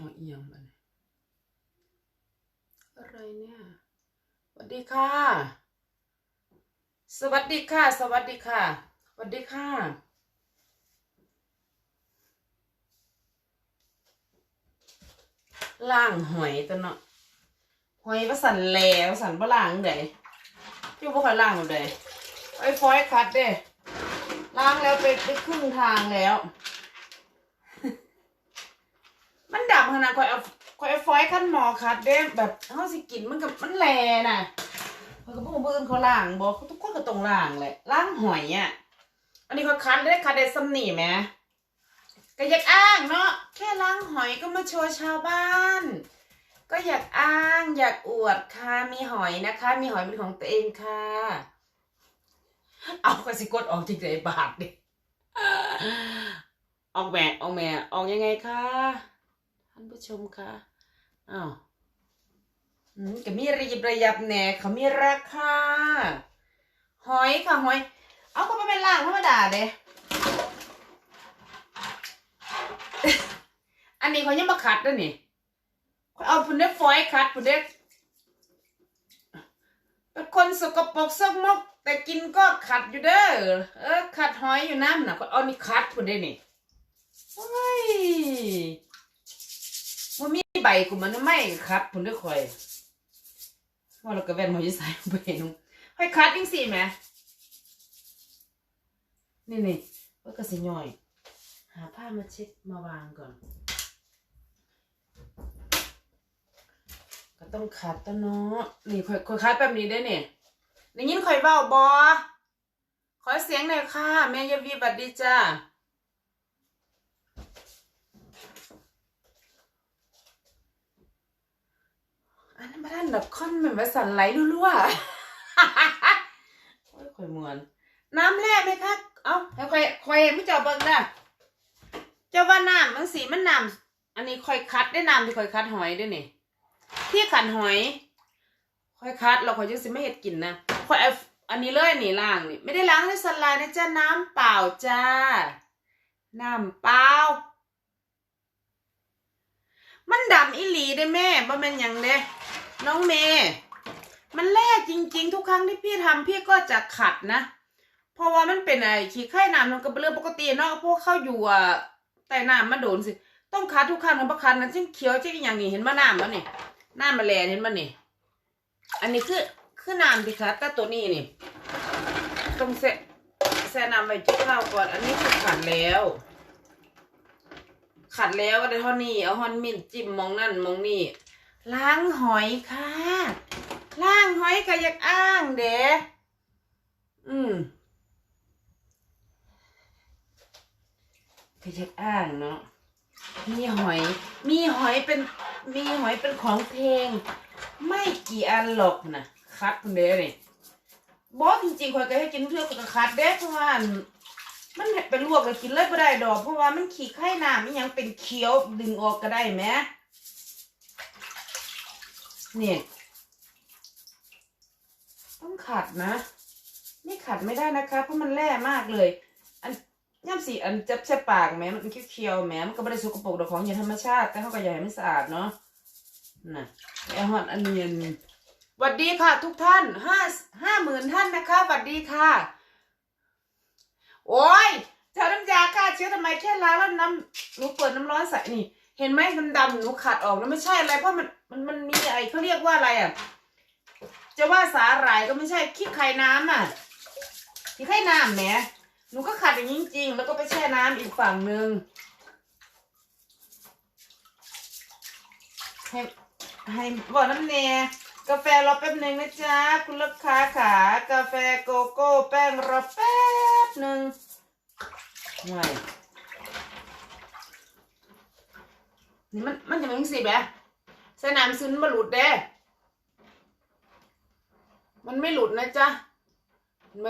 เอาเอียงมาเนี่ยอะไรเนี่ย สวัสดีค่ะ สวัสดีค่ะ สวัสดีค่ะ สวัสดีค่ะ ล่างหอยตัวเนาะ หอยว่าสันแหล้วสันบ่ล่างเดยอยู่บ่ค่อยล่างเดยไอ้ฟอยคัดเด้ ล้างแล้วไปไปครึ่งทางแล้ว มันดับขนาดคอยเอาคอยเอาฟอยขั้นหมอคัดเด้แบบเฮาสิกินมันกับมันแลน่ะคอยก็บ่รู้ว่าเอิ้นเขาล่างบ่ทุกคนก็ต้องล่างแหละล่างหอยอะอันนี้คอยคัดได้คัดได้ซ้ำนี่แหมก็อยากอ้างเนาะแค่ล้างหอยก็มาโชว์ชาวบ้าน ก็อยากอ้างอยากอวดค่ะมีหอยนะคะ มีหอยเป็นของตัวเองค่ะ เอากระสิกดออกจริงใจบาทดิออกแหม่ออกแหม่ออกยังไงคะานผู้ชมคะอ้าวอืมก็มีระยิบระยับแหน่เขามีราคาหอยค่ะหอย เอาก็ไม่เป็นล่างธรรมดาเด้อันนี้เขายังมาขัดด้วยนี่เขาเอาพุ่นได้ฟอยขัดพุ่นได้เป็นคนสกปรกซกมก แต่กินก็ขัดอยู่เด้อเออขัดหอยอยู่น้ำน่ะเขาเอานี่ขัดพุ่นได้นี่เฮ้ย ใบกูมันไม่ขัดพุ่นได้คอยว่าเราก็แว่นมอยู่ใส่ไปนุ่งให้ขัดจังสิแหมนี่นี่ว่าก็สิย่อย หาผ้ามาเช็ดมาวางก่อน ก็ต้องคัดตัวเนาะนี่ค่อยคอยคัดแบบนี้ได้เนี่ยได้ยินค่อยเบ้าบอขอเสียงหน่อยค่ะ แม่ยาวีบัดดีจ้า อันนั้นมาด้านแบบค่อนเหมือนว่าสั่นไหลรั่วๆโอ้ยค่อยมวน น้ำแร่ไหมคะเอ้าให้ค่อยค่อยไม่เจาเบิ่งนะเจ้าว่าน้ำมันสีมันน้ำอันนี้ค่อยคัดได้น้ำที่ค่อยคัดหอยด้วยนี่ ที่ขันหอยค่อยคัดเราค่อยจะสิไม่เห็ดกินนะค่อยเอาอันนี้เลยนี่ล้างนี่ ไม่ได้ล้างด้วยสไลด์นะจ้าน้ำเปล่าจ้า น้ำเปล่า มันดำอีหลีได้แม่บ่แม่นยังเด้น้องเมย์มันแร่จริง ๆ ทุกครั้งที่พี่ทำพี่ก็จะขัดนะ เพราะว่ามันเป็นไอ้ขี้ไข่น้ำมันก็เป็นเรื่องปกติเนาะพวกเข้าอยู่อะแต่น้ำมันโดนสิ ต้องคัดทุกครั้งนะประคันนะจิ้งเขียวจิ้งอย่างนี้เห็นมาน้ำมันนี่น้ำมาแลเห็นมันนี่อันนี้คือคือน้ำที่คัดแต่ตัวนี้นี่ต้องแซ่แซ่น้ำไว้ที่ข้าวก่อน อันนี้คือขัดแล้ว ขัดแล้วก็ได้เท่านี้เอาฮอนมินจิ้มมองนั่นมองนี่ล้างหอยค่ะล้างหอยก็อยากอ้างเด้อืมก็อยากอ้างเนาะมีหอย มีหอยเป็น มีหอยเป็นของเพลง ไม่กี่อันหรอกนะคัดคุณเด้นี่บอสจริงๆคอยก็ให้กินเพื่อกับคัดเด้เพราะว่า มันเห็ดเป็นลวกก็กินเลยไม่ได้ดอก เพราะว่ามันขี้ไข่น้ำมันยังเป็นเคี้ยวดึงออกก็ได้ไหมเนี่ยต้องขัดนะไม่ขัดไม่ได้นะคะ เพราะมันแร่มากเลย อันย่ำสีอันจับใส่ปากแหมมันเคี้ยวๆแหมมันก็ไม่ได้สกปรกดอกของอย่างธรรมชาติ แต่เขาก็อยากให้มันสะอาดเนาะน่ะไอฮอนอันเนียนหวัดดีค่ะทุกท่านห้าห้าหมื่นท่านนะคะหวัดดีค่ะ โอ้ยเจ้าน้ำยาฆ่าเชื้อทำไมแค่ล้างแล้วน้ำหนูเปิดน้ำร้อนใส่นี่ เห็นไหมมันดำหนูขัดออกแล้วไม่ใช่อะไรเพราะมันมันมันมีอะไอเขาเรียกว่าอะไรอะจะว่าสาหร่ายก็ไม่ใช่ขี้ไข่น้ำอะขี้ไข่น้ำแหมหนูก็ขัดอย่างนี้จริงๆแล้วก็ไปแช่น้ำอีกฝั่งหนึ่งให้ให้บ่อน้ำเนย กาแฟรอแป๊บหนึ่งนะจ๊ะคุณลูกค้าขากาแฟโกโก้แป้งรอแป๊บหนึ่งห่วยนี่มันมันจะเป็นสิแบบใส่น้ำซึนมาหลุดเด้ มันไม่หลุดนะจ๊ะเห็นม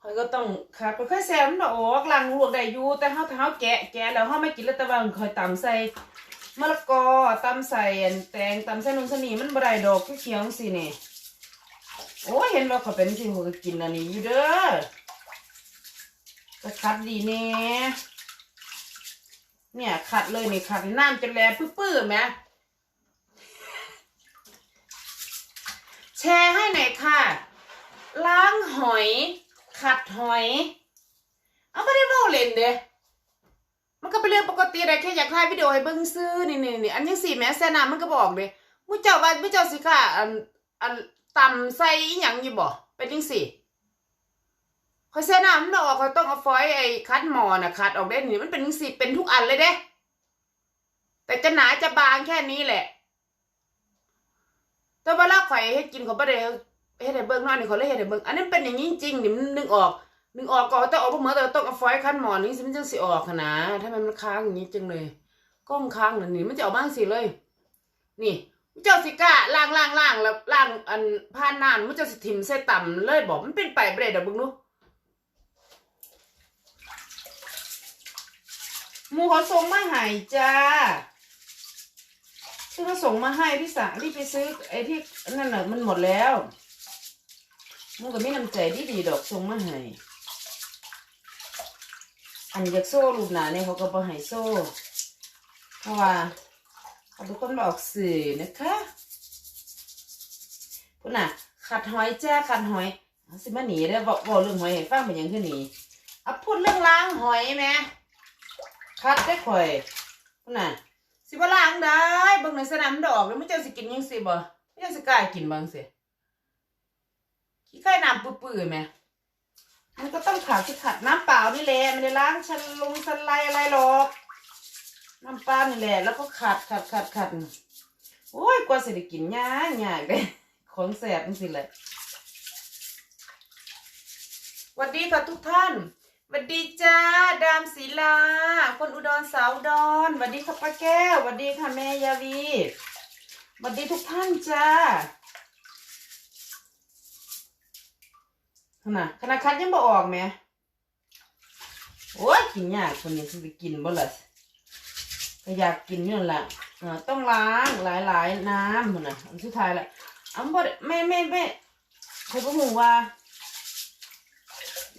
เขาก็ต้องขาดไปค่อยแซมมันออกลังลวกได้อยู่แต่เขาเท้าแกะแกะแล้วเขาไม่กินแล้วแต่ว่าคอยตำใส่ มะละกอตำใส่อันแตงตำใส่นมสนีมันบดได้ดอกเขียวสินี่โอ้เห็นว่าเขาเป็นสิเขาก็กินอันนี้อยู่เด้อก็คัดดีแน่เนี่ยขัดเลยนี่ขัดน้ำจะแลปื้อๆไหมแชร์ให้หน่อยค่ะ ล้างหอย ขัดหอย เอาไม่ได้เล่าเล่นเด้ มันก็เป็นเรื่องปกติอะไรแค่อยากถ่ายวิดีโอให้เบิ่งซื้อนี่นี่นี่อันยังสี่แม่แซน้ำมันก็บอกเด้มุเจ้าว่ามุเจ้าสิค่ะอันอันตำใส่อีหยังอยู่บ่เป็นจังสี่คอยแซน้ำมันออกเขาต้องเอาฟอยล์ไอ้คัดหมอน่ะคัดออกได้นี่มันเป็นจังสี่เป็นทุกอันเลยเด้ แต่จะหนาจะบางแค่นี้แหละ แต่เวลาข่อยให้กินเขาบ่ได้เฮ็ดให้เบิ่งนาะนี่เขาเลยเฮ็ดให้เบิ่งอันนั้นเป็นอย่างนี้จริงนี่มันนึกออก นึกออกก็ต่องออกเหมือนแต่ต้องเอาฟอยล์คันหมอนนี่สิมันจังสิออกหั้นนะถ้ามันมันค้างอย่างนี้จังเลยกล้องค้างนั่นนี่มันจะออกมางสิเลย นี่มันเจ้าสิกล้าล้างล้างล้างแล้วล้างอันผ่านน้ำมันเจ้าสิถิ่มใส่ต่ำเลยบอกมันเป็นไปบ่ได้ดอกเบิ่งดูหมูเขาส่งมาให้จ้าที่งเขาส่งมาให้ที่สั่งที่ไปซื้อไอ้ที่นั่นน่ะมันหมดแล้วมันก็ไมีน้ำใจที่ดีดอกส่งมาให้ อันอยากโซ่รูปหนาเนี่ยเขาก็บอให้โซ่เพราะว่าเขาเป็นคนบอกสื่อนะคะคุณน่ะขัดหอยจ้าขัดหอยสิมาหนีได้บอกบอกเรื่องหอยให้ฟังเป็นยังขึ้นหนีเอาพูดเรื่องล้างหอยไหมขัดได้ข่อยคุณน่ะสิว่าล้างได้เบิ่งในสนามดอกแล้วไม่เจ้าสิกินยังสิบ่ไม่เจ้าสิกล้ากินบ้างสิขี้ไก่น้ำปื้อๆไหม มันก็ต้องขัดที่ขัดน้ำเปล่านี่แหละไม่ได้ล้างชันลงชันไลอะไรหรอกน้ำเปล่านี่แหละแล้วก็ขัดขัดขัดขัดโอ้ยกว่าสิได้กินยากยากเลยของแสบนี่สิเลยสวัสดีค่ะทุกท่านสวัสดีจ้าดามศิลา คนอุดรสาวอุดรสวัสดีค่ะป้าแก้วสวัสดีค่ะแม่ยาวีสวัสดีทุกท่านจ้า นาดขนาดคัดยังบ่ออกแหม่โอ้ยกินยากคนนี้คือไปกินบ่ล่ะก็อยากกินนี่แหละเอต้องล้างหลายๆน้ำมันะอันสุดท้ายแหละอันบ่ไม่ไม่ไม่ใครก็หูว่า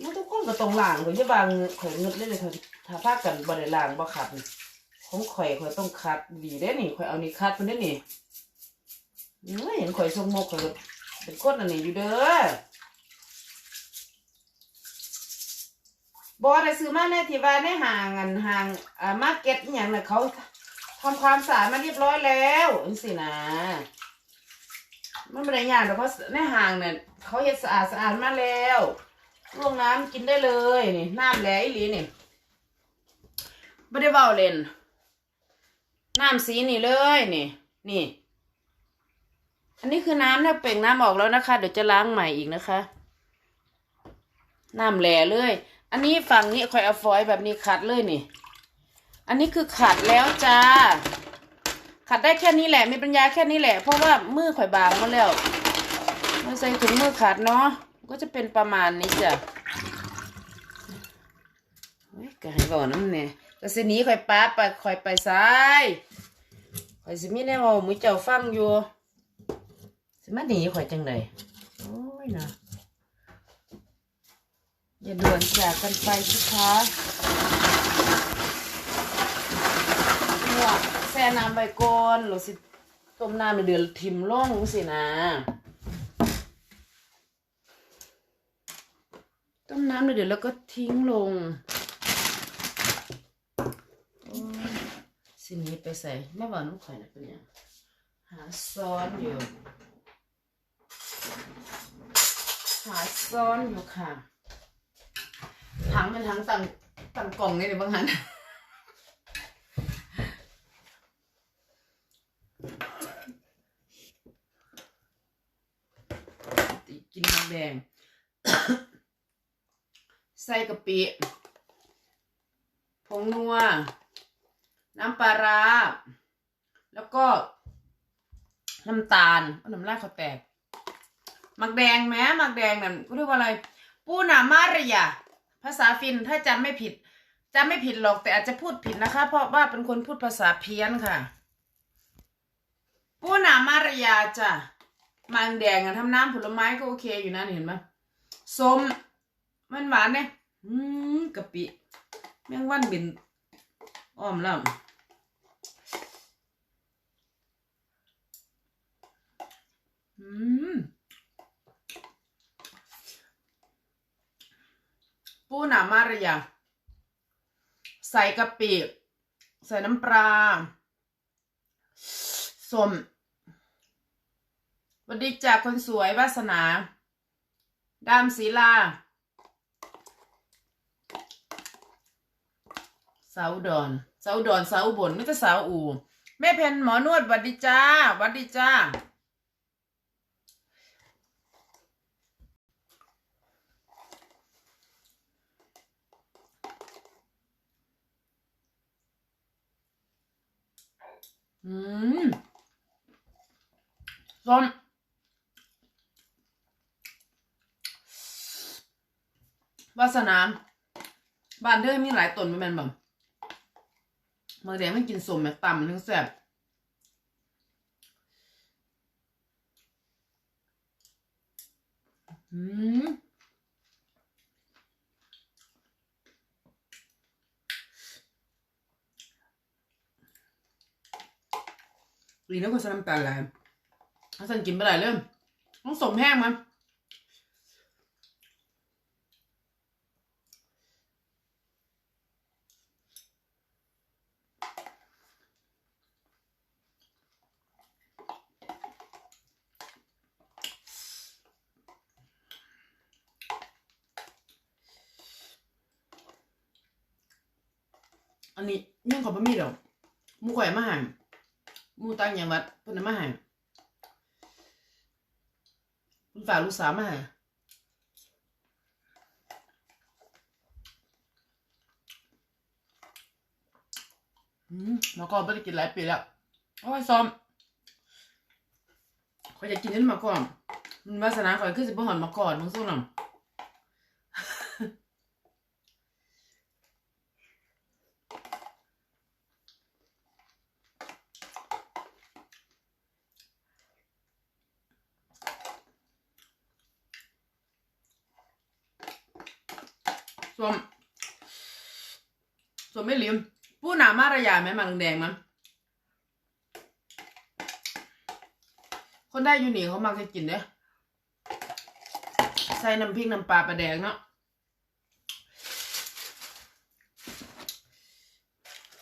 มันทุกคนก็ต้องล้างข่อยจะบางข่อยเงึดเลยเลยข่อยถ้าพากันบ่ได้ล้างบ่ขัดของข่อยข่อยต้องคัดดีได้นี่ข่อยเอานี่คัดมันได้นี่เห็นข่อยชงมกข่อยก็เป็นคนอันนี้อยู่เด้อ บอได้ซื้อมาในที่ว่าในห้างอันห้างอ่ามาร์เก็ตอหย่างน่ะเขาทำความสะอาดมาเรียบร้อยแล้วจังสินะ มันไม่ได้ยากหรอกเพราะในห้างเนี่ยเขาเฮ็ดสะอาดสะอาดมาแล้วลวงน้ำกินได้เลยนี่น้ำแหลอีหลีนี่ไม่ได้เบาเล่นน้ำสีนี่เลยนี่นี่ อันนี้คือน้ำเนี่ยเปล่งน้ำออกแล้วนะคะ เดี๋ยวจะล้างใหม่อีกนะคะ น้ำแหล่เลย อันนี้ฝั่งนี้คอยเอาฟอยแบบนี้ขัดเลยนี่ อันนี้คือขัดแล้วจ้า ขัดได้แค่นี้แหละ มีปัญญาแค่นี้แหละ เพราะว่ามือข่อยบางมาแล้วมาใส่ถุงมือขัดเนาะ ก็จะเป็นประมาณนี้จ้ะเฮ้ยกายบอกน้ำเนี่ยก็สินี้ข่อยป้าไปข่อยไปซ้ายข่อยสิมีแน่ว่ามือเจ้าฟังอยู่ สิมาหนีข่อยจังไดโอ้ยนะ อย่าด่วนจากกันไปสิคะเนี่ยแช่น้ำใบก่อนหรือสิต้มน้ำในเดือดทิมล่องสินะ ต้มน้ำในเดือดแล้วก็ทิ้งลงสินี้ไปใส่แม่บอกน้องข่อยนะเป็นยังหาซ้อนอยู่ หาซ้อนอยู่ค่ะ งเป็นถังตังตังกล่องนี่เลยบางหันกินน้ำแดง ใส่กะปิผงนัว น้ำปลาร้า แล้วก็ น้ำตาลน้ำลายเขาแตกหมักแดงแม้หมักแดงนั่นก็เรียกว่าอะไร ปูนามาริยา ภาษาฟินถ้าจำไม่ผิดจำไม่ผิดหรอกแต่อาจจะพูดผิดนะคะ เพราะว่าเป็นคนพูดภาษาเพี้ยนค่ะปูนามารยาจ้ะมันแดงอะทำน้ำผลไม้ก็โอเคอยู่นะเห็นไหมส้มมันหวานเนี่ยอืมกะปิ แมงวันบินอ้อมล้วอืม ปูหนามาระยะใส่กะปิ ใส่น้ำปลาส้มสวัสดีจากคนสวยวาสนา ดามศิลา สาวดอนสาวดอนสาวบนไม่ใช่สาวอู แม่เพนหมอนวดวัดดีจ้าวัดดีจ้า อืมส้มวาสนาบ้านเธอมีหลายตนไม่แม่นบ่เมื่อเดี๋ยวไม่กินสมแบบต่ำมันถึงแซ่บอืม ดีนะคนสน้ำตาลแหลมถ้าฉันกินไปหลายเรื่องต้องสมแห้งมั้ยอันนี้ยังขอบะมีดอกหมูข่อยมาใหาห มูตั้งอย่างวัดเพิ่นมาใหาคุณฝากลูกสาวมาใหาอืมมาก่อนไม่ได้กินหลายปีแล้วโอ้ยซ้อมข่อยจะกินนี่มาก่อนมันวาสนาข่อยคือสิบหอนมาก่อนมึงสู้หน่อย ส้มส้มไม่ลืมผู้หนามารยาไหมมังแดงมั้งคนได้ยูนี่เขามักจะกินเด้อใส่น้ำพริกน้ำปลาปลาแดงเนาะ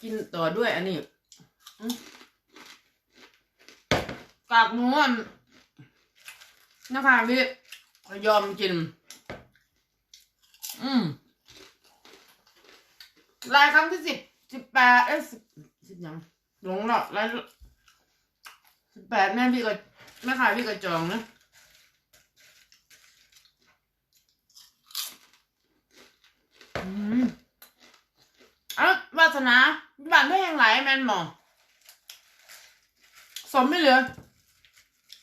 กินต่อด้วยอันนี้กากหมูอันนะคะพี่ยอมกิน อืม รายครั้งที่สิบสิบแปดเอ้ยสิบสิบยังหลงแล้วรายสิบแปดแม่พี่ก็แม่ขายพี่ก็จองนะอืมอ้าวาสนาบ้านไม่ยังไหลแมนหมอสมไม่เหลือ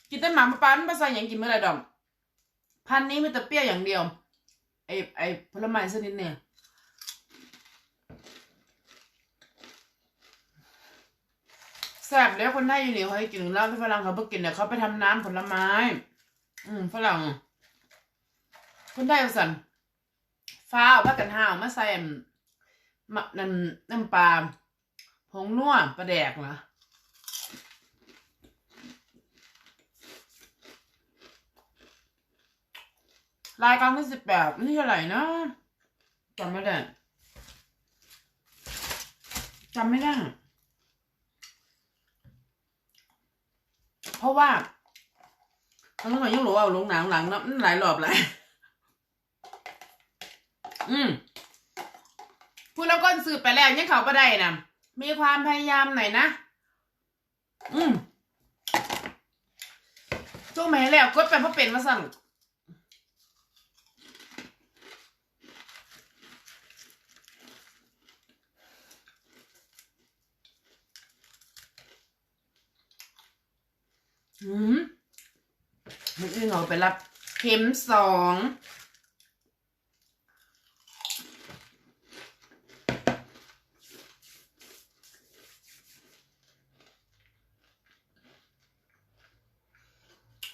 กินแต่หมาปลาปลาไม่ใส่หยังกินไม่ได้ดอกพันนี้มีแต่เปรี้ยวอย่างเดียวไอไอผลไม้ชนิดเนี่ย แซ่บแล้วคนไทยอยู่นี่เขาให้กินเหล้าที่ฝรั่งเขาไปกินเนี่ยเขาไปทำน้ำผลไม้ อืมฝรั่ง คนไทยเอาสั่นฟ้าเอากันห่าวมาใส่มะน้ำน้ำปลาผงนัวปลาแดกเหรอรายการที่สิบแปดนี่เท่าไหร่นะจำไม่ได้จำไม่ได้ เพราะว่าทั้งหมดยังหลัว่าลงหนังหลังเนาะหลายรอบเลยอืมพูดแล้วก็สืบไปแล้วยังเขาก็ได้นะมีความพยายามหน่อยนะ อืมช่วงไหนแล้วกดไปเพราะเป็นมาสั่ง อืมมันอื่นเราไปรับเข็มสอง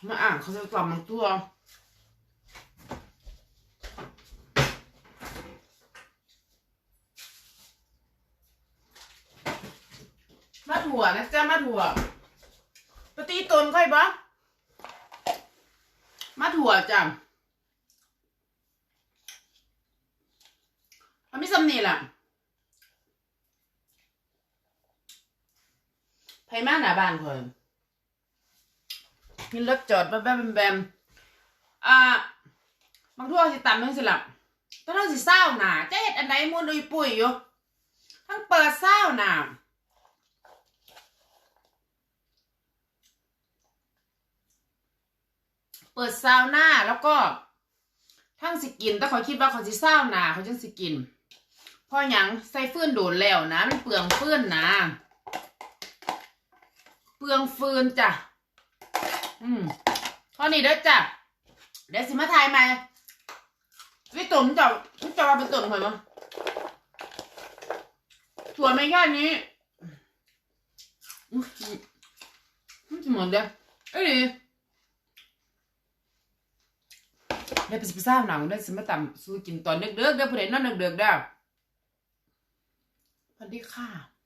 มาอ่านเขาจะกลับมาตัวมาถั่วนะจ๊ะมาถั่ว นค่อยบะมาถั่วจ้ะมันไม่สำนีล่ะไผมาหน้าบ้านคอยมีรถจอดแบมแบมแบมอ่าบางทั่วสิตำทั้งสิลับต้องทั้งสิเศร้าหนาจะเห็ดอันไหนมุนอุยปุ๋ยอยู่ทั้งเปิดเศร้าหนา เปิดซาวน่าแล้วก็ทั้งสิกิน แต่เขาคิดว่าเขาสิซาวน่าเขาจังสิกินเพอหยังใส่ฟืนโดนแล้วนะมันเปลืองฟืนนะเปลืองฟืนจ้ะอืมเท่านี้เด้อจ้ะเดี๋ยวสิมาทายใหมวิตุ่มจะมันจะว่าเป็นตุ่มเหรอมั้งถั่วไม่แค่นี้อื้อหือมันจะเหมือนเด้อเอ้ย ดีเดี๋ยวไปสิไปสร้างหนังได้สิมาตำสู้กินตอนเด็กๆเด้อผู้ใดนอนเด็กๆเด้อสวัสดีค่ะ